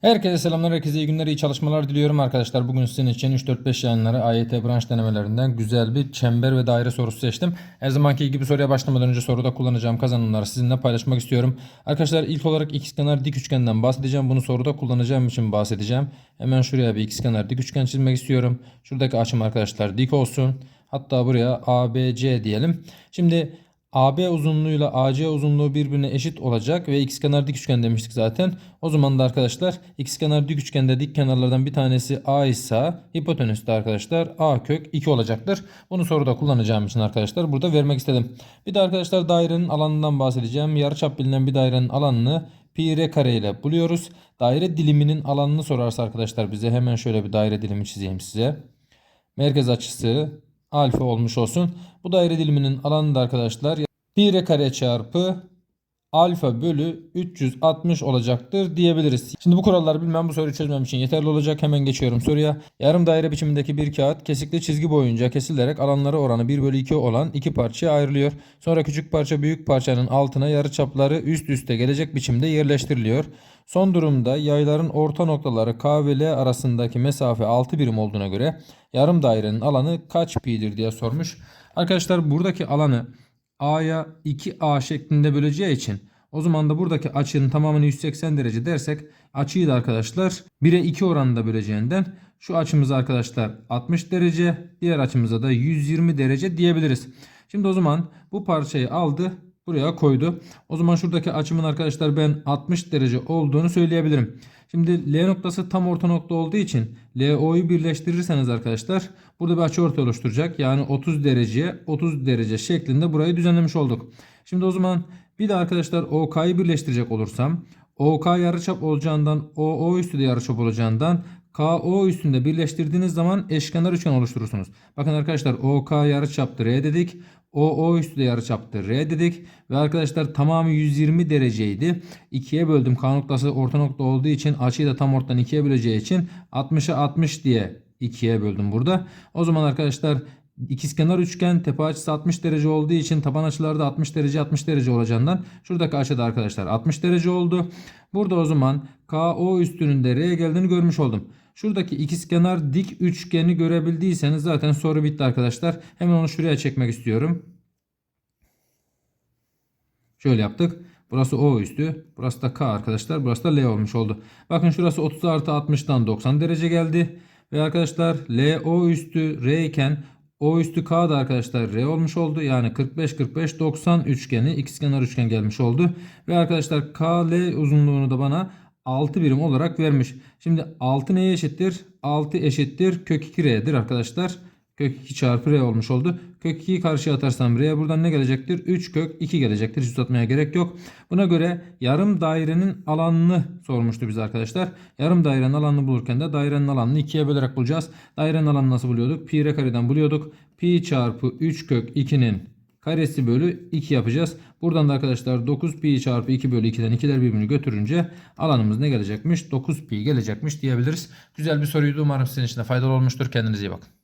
Herkese selamlar, herkese iyi günler, iyi çalışmalar diliyorum arkadaşlar. Bugün sizin için 3-4-5 yayınları AYT branş denemelerinden güzel bir çember ve daire sorusu seçtim. Her zamanki gibi soruya başlamadan önce soruda kullanacağım kazanımları sizinle paylaşmak istiyorum. Arkadaşlar ilk olarak ikizkenar dik üçgenden bahsedeceğim. Bunu soruda kullanacağım için bahsedeceğim. Hemen şuraya bir ikizkenar dik üçgen çizmek istiyorum. Şuradaki açım arkadaşlar dik olsun. Hatta buraya ABC diyelim. Şimdi AB uzunluğuyla AC uzunluğu birbirine eşit olacak ve ikizkenar dik üçgen demiştik zaten. O zaman da arkadaşlar ikizkenar dik üçgende dik kenarlardan bir tanesi A ise hipotenüs de arkadaşlar A kök 2 olacaktır. Bunu soruda kullanacağım için arkadaşlar burada vermek istedim. Bir de arkadaşlar dairenin alanından bahsedeceğim. Yarıçap bilinen bir dairenin alanını pi r kare ile buluyoruz. Daire diliminin alanını sorarsa arkadaşlar bize hemen şöyle bir daire dilimi çizeyim size. Merkez açısı alfa olmuş olsun. Bu daire diliminin alanı da arkadaşlar pi r kare çarpı alfa bölü 360 olacaktır diyebiliriz. Şimdi bu kuralları bilmem bu soruyu çözmem için yeterli olacak. Hemen geçiyorum soruya. Yarım daire biçimindeki bir kağıt kesikli çizgi boyunca kesilerek alanları oranı 1 bölü 2 olan iki parçaya ayrılıyor. Sonra küçük parça büyük parçanın altına yarıçapları üst üste gelecek biçimde yerleştiriliyor. Son durumda yayların orta noktaları K ve L arasındaki mesafe 6 birim olduğuna göre yarım dairenin alanı kaç pi'dir diye sormuş. Arkadaşlar buradaki alanı A'ya 2A şeklinde böleceği için o zaman da buradaki açının tamamını 180 derece dersek açıyı da arkadaşlar 1'e 2 oranında böleceğinden şu açımız arkadaşlar 60 derece diğer açımıza da 120 derece diyebiliriz. Şimdi o zaman bu parçayı aldı buraya koydu. O zaman şuradaki açımın arkadaşlar ben 60 derece olduğunu söyleyebilirim. Şimdi L noktası tam orta nokta olduğu için LO'yu birleştirirseniz arkadaşlar burada bir açıortay oluşturacak. Yani 30 dereceye 30 derece şeklinde burayı düzenlemiş olduk. Şimdi o zaman bir de arkadaşlar OK'yı birleştirecek olursam OK yarıçap olacağından OO üstü de yarıçap olacağından KO üstünde birleştirdiğiniz zaman eşkenar üçgen oluşturursunuz. Bakın arkadaşlar OK yarıçaptır R dedik. OO üstü de yarıçaptır R dedik. Ve arkadaşlar tamamı 120 dereceydi. 2'ye böldüm. K noktası orta nokta olduğu için açıyı da tam ortadan 2'ye böleceği için 60'a 60 diye 2'ye böldüm burada. O zaman arkadaşlar İkizkenar üçgen tepe açısı 60 derece olduğu için taban açıları da 60 derece 60 derece olacağından şuradaki açı da arkadaşlar 60 derece oldu. Burada o zaman KO üstünün de R geldiğini görmüş oldum. Şuradaki ikizkenar dik üçgeni görebildiyseniz zaten soru bitti arkadaşlar. Hemen onu şuraya çekmek istiyorum. Şöyle yaptık. Burası O üstü. Burası da K arkadaşlar. Burası da L olmuş oldu. Bakın şurası 30 artı 60'dan 90 derece geldi. Ve arkadaşlar L O üstü R iken O üstü K da arkadaşlar R olmuş oldu. Yani 45 45 90 üçgeni ikizkenar üçgen gelmiş oldu. Ve arkadaşlar K L uzunluğunu da bana 6 birim olarak vermiş. Şimdi 6 neye eşittir? 6 eşittir kök 2 R'dir arkadaşlar. Kök 2 çarpı R olmuş oldu. Kök 2'yi karşıya atarsam R'ye buradan ne gelecektir? 3 kök 2 gelecektir. Hiç uzatmaya gerek yok. Buna göre yarım dairenin alanını sormuştu biz arkadaşlar. Yarım dairenin alanını bulurken de dairenin alanını 2'ye bölerek bulacağız. Dairenin alanını nasıl buluyorduk? Pi r kareden buluyorduk. Pi çarpı 3 kök 2'nin karesi bölü 2 yapacağız. Buradan da arkadaşlar 9 pi çarpı 2 bölü 2'den 2'ler birbirini götürünce alanımız ne gelecekmiş? 9 pi gelecekmiş diyebiliriz. Güzel bir soruydu. Umarım sizin için de faydalı olmuştur. Kendinize iyi bakın.